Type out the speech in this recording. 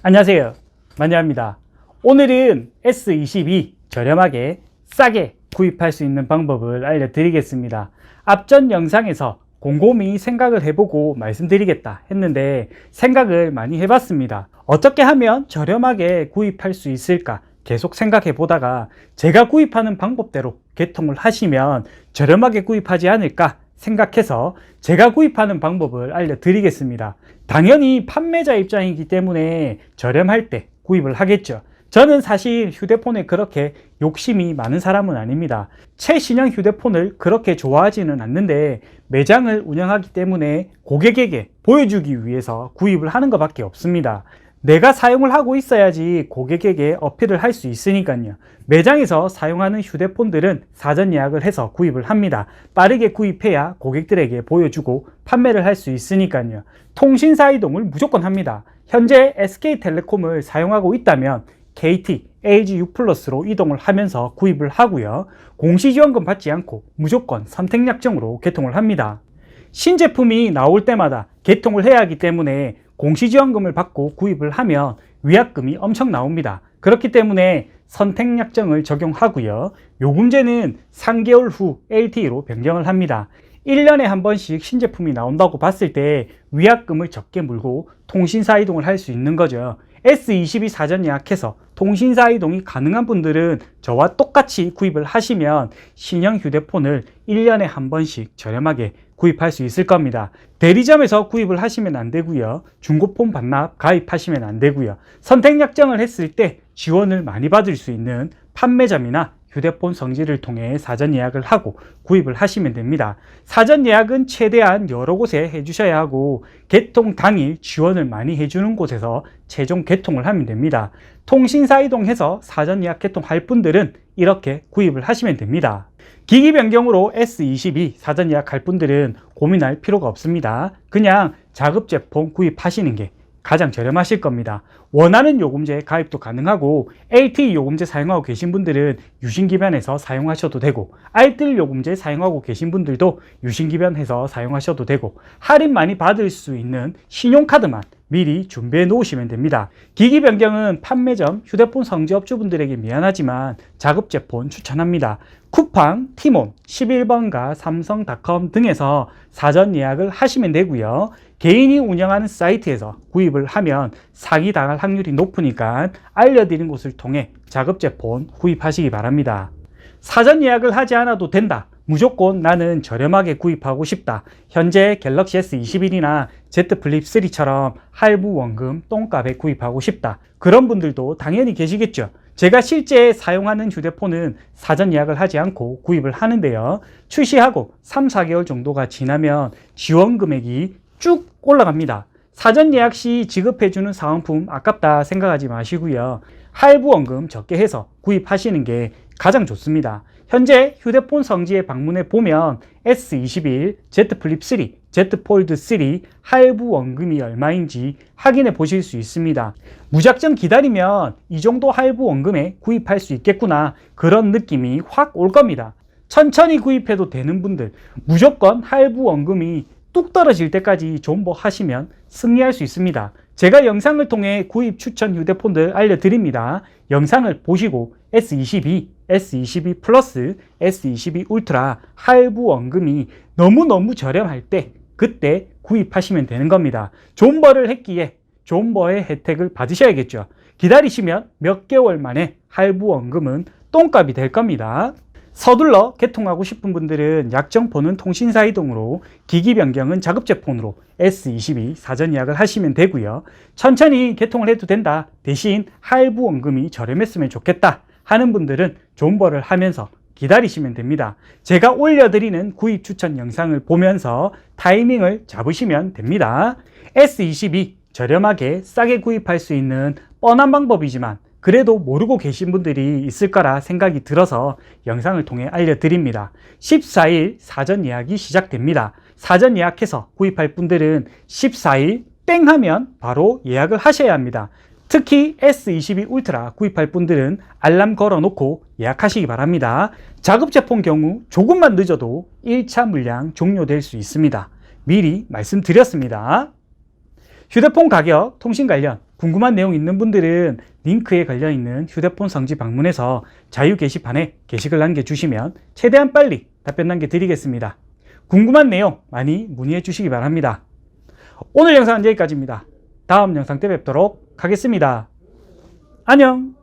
안녕하세요. 만야입니다. 오늘은 S22 저렴하게 싸게 구입할 수 있는 방법을 알려드리겠습니다. 앞전 영상에서 곰곰이 생각을 해보고 말씀드리겠다 했는데 생각을 많이 해봤습니다. 어떻게 하면 저렴하게 구입할 수 있을까 계속 생각해 보다가 제가 구입하는 방법대로 개통을 하시면 저렴하게 구입하지 않을까 생각해서 제가 구입하는 방법을 알려드리겠습니다. 당연히 판매자 입장이기 때문에 저렴할 때 구입을 하겠죠. 저는 사실 휴대폰에 그렇게 욕심이 많은 사람은 아닙니다. 최신형 휴대폰을 그렇게 좋아하지는 않는데 매장을 운영하기 때문에 고객에게 보여주기 위해서 구입을 하는 것밖에 없습니다. 내가 사용을 하고 있어야지 고객에게 어필을 할 수 있으니까요. 매장에서 사용하는 휴대폰들은 사전 예약을 해서 구입을 합니다. 빠르게 구입해야 고객들에게 보여주고 판매를 할 수 있으니까요. 통신사 이동을 무조건 합니다. 현재 SK텔레콤을 사용하고 있다면 KT, LG U 플러스로 이동을 하면서 구입을 하고요. 공시지원금 받지 않고 무조건 선택약정으로 개통을 합니다. 신제품이 나올 때마다 개통을 해야 하기 때문에 공시지원금을 받고 구입을 하면 위약금이 엄청 나옵니다. 그렇기 때문에 선택약정을 적용하고요. 요금제는 3개월 후 LTE로 변경을 합니다. 1년에 한 번씩 신제품이 나온다고 봤을 때 위약금을 적게 물고 통신사 이동을 할 수 있는 거죠. S22 사전 예약해서 통신사 이동이 가능한 분들은 저와 똑같이 구입을 하시면 신형 휴대폰을 1년에 한 번씩 저렴하게 구입할 수 있을 겁니다. 대리점에서 구입을 하시면 안 되고요. 중고폰 반납 가입하시면 안 되고요. 선택 약정을 했을 때 지원을 많이 받을 수 있는 판매점이나 휴대폰 성지를 통해 사전 예약을 하고 구입을 하시면 됩니다. 사전 예약은 최대한 여러 곳에 해주셔야 하고 개통 당일 지원을 많이 해주는 곳에서 최종 개통을 하면 됩니다. 통신사 이동해서 사전 예약 개통할 분들은 이렇게 구입을 하시면 됩니다. 기기 변경으로 S22 사전 예약할 분들은 고민할 필요가 없습니다. 그냥 자급 제품 구입하시는 게 가장 저렴하실 겁니다. 원하는 요금제 가입도 가능하고 LTE 요금제 사용하고 계신 분들은 유심기변에서 사용하셔도 되고 알뜰 요금제 사용하고 계신 분들도 유심기변해서 사용하셔도 되고 할인 많이 받을 수 있는 신용카드만 미리 준비해 놓으시면 됩니다. 기기 변경은 판매점, 휴대폰 성지업주분들에게 미안하지만 자급제폰 추천합니다. 쿠팡, 티몬, 11번가, 삼성닷컴 등에서 사전 예약을 하시면 되고요. 개인이 운영하는 사이트에서 구입을 하면 사기 당할 확률이 높으니까 알려드린 곳을 통해 자급제폰 구입하시기 바랍니다. 사전 예약을 하지 않아도 된다. 무조건 나는 저렴하게 구입하고 싶다. 현재 갤럭시 S21이나 Z 플립 3처럼 할부 원금 똥값에 구입하고 싶다. 그런 분들도 당연히 계시겠죠. 제가 실제 사용하는 휴대폰은 사전 예약을 하지 않고 구입을 하는데요. 출시하고 3, 4개월 정도가 지나면 지원 금액이 쭉 올라갑니다. 사전 예약 시 지급해주는 사은품 아깝다 생각하지 마시고요. 할부 원금 적게 해서 구입하시는 게 가장 좋습니다. 현재 휴대폰 성지에 방문해 보면 S21, Z 플립 3, Z 폴드 3 할부 원금이 얼마인지 확인해 보실 수 있습니다. 무작정 기다리면 이 정도 할부 원금에 구입할 수 있겠구나 그런 느낌이 확 올 겁니다. 천천히 구입해도 되는 분들 무조건 할부 원금이 뚝 떨어질 때까지 존버 하시면 승리할 수 있습니다. 제가 영상을 통해 구입 추천 휴대폰들 알려드립니다. 영상을 보시고 S22, S22 플러스, S22 울트라 할부 원금이 너무너무 저렴할 때 그때 구입하시면 되는 겁니다. 존버를 했기에 존버의 혜택을 받으셔야겠죠. 기다리시면 몇 개월 만에 할부 원금은 똥값이 될 겁니다. 서둘러 개통하고 싶은 분들은 약정폰은 통신사 이동으로 기기 변경은 자급제폰으로 S22 사전 예약을 하시면 되고요. 천천히 개통을 해도 된다. 대신 할부 원금이 저렴했으면 좋겠다 하는 분들은 존버를 하면서 기다리시면 됩니다. 제가 올려드리는 구입 추천 영상을 보면서 타이밍을 잡으시면 됩니다. S22 저렴하게 싸게 구입할 수 있는 뻔한 방법이지만 그래도 모르고 계신 분들이 있을 거라 생각이 들어서 영상을 통해 알려드립니다. 14일 사전 예약이 시작됩니다. 사전 예약해서 구입할 분들은 14일 땡 하면 바로 예약을 하셔야 합니다. 특히 S22 울트라 구입할 분들은 알람 걸어 놓고 예약하시기 바랍니다. 자급 제품 경우 조금만 늦어도 1차 물량 종료될 수 있습니다. 미리 말씀드렸습니다. 휴대폰 가격, 통신 관련 궁금한 내용 있는 분들은 링크에 걸려 있는 휴대폰 성지 방문해서 자유 게시판에 게시글 남겨주시면 최대한 빨리 답변 남겨드리겠습니다. 궁금한 내용 많이 문의해 주시기 바랍니다. 오늘 영상은 여기까지입니다. 다음 영상 때 뵙도록 하겠습니다. 안녕!